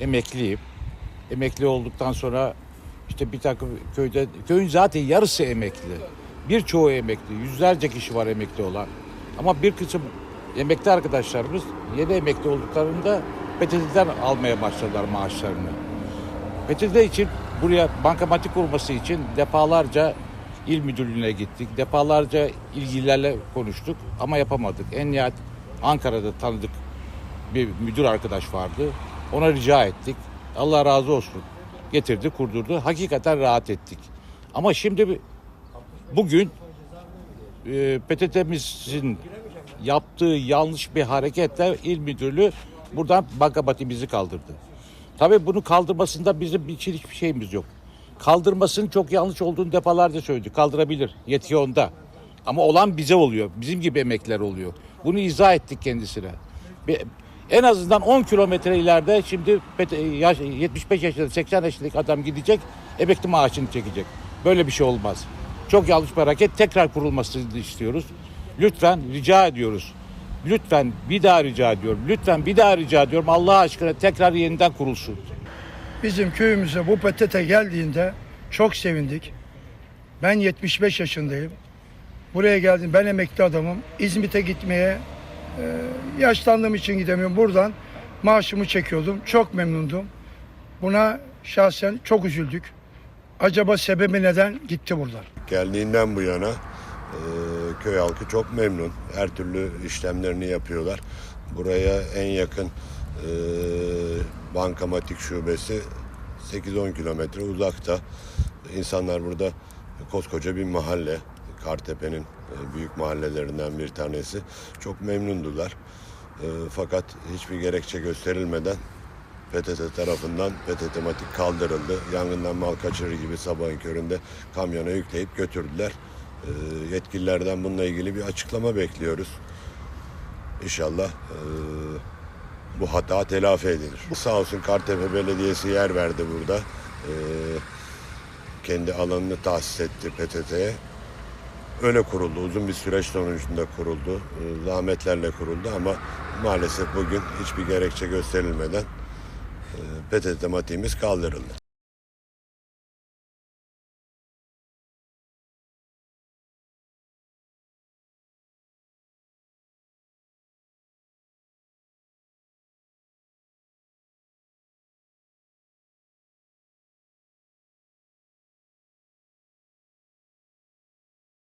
Emekliyim. Emekli olduktan sonra işte bir takım köyde, köyün zaten yarısı emekli. Birçoğu emekli. Yüzlerce kişi var emekli olan. Ama bir kısım emekli arkadaşlarımız yeni emekli olduklarında PTT'den almaya başladılar maaşlarını. PTT için buraya bankamatik kurması için defalarca il müdürlüğüne gittik. Defalarca ilgililerle konuştuk ama yapamadık. En nihayet Ankara'da tanıdık bir müdür arkadaş vardı. Ona rica ettik. Allah razı olsun. Getirdi, kurdurdu. Hakikaten rahat ettik. Ama şimdi bugün e, PTT'mizin yaptığı yanlış bir hareketle il müdürlüğü buradan bankamatimizi kaldırdı. Tabii bunu kaldırmasında bizim için hiçbir şeyimiz yok. Kaldırmasının çok yanlış olduğunu defalarca söyledik. Kaldırabilir. Yetki onda. Ama olan bize oluyor. Bizim gibi emekliler oluyor. Bunu izah ettik kendisine. Ve en azından 10 kilometre ileride şimdi pet- yaş- 75 yaşında 80 yaşındaki adam gidecek emekli maaşını çekecek. Böyle bir şey olmaz. Çok yanlış bir hareket. Tekrar kurulmasını istiyoruz. Lütfen rica ediyoruz. Lütfen bir daha rica ediyorum. Lütfen bir daha rica ediyorum. Allah aşkına tekrar yeniden kurulsun. Bizim köyümüze bu PTT geldiğinde çok sevindik. Ben 75 yaşındayım. Buraya geldim. Ben emekli adamım. İzmit'e gitmeye e, yaşlandığım için gidemiyorum. Buradan maaşımı çekiyordum. Çok memnundum. Buna şahsen çok üzüldük. Acaba sebebi neden gitti buradan? Geldiğinden bu yana e, köy halkı çok memnun. Her türlü işlemlerini yapıyorlar. Buraya en yakın e, bankamatik şubesi 8-10 kilometre uzakta. İnsanlar burada koskoca bir mahalle. Kartepe'nin büyük mahallelerinden bir tanesi. Çok memnundular. E, fakat hiçbir gerekçe gösterilmeden PTT tarafından PTT matik kaldırıldı. Yangından mal kaçırır gibi sabahın köründe kamyona yükleyip götürdüler. Ee, yetkililerden bununla ilgili bir açıklama bekliyoruz. İnşallah bu hata telafi edilir. Sağ olsun Kartepe Belediyesi yer verdi burada. Kendi alanını tahsis etti PTT'ye. Öyle kuruldu. Uzun bir süreç sonucunda kuruldu. Ee, Zahmetlerle kuruldu ama maalesef bugün hiçbir gerekçe gösterilmeden PTT matiğimiz kaldırıldı.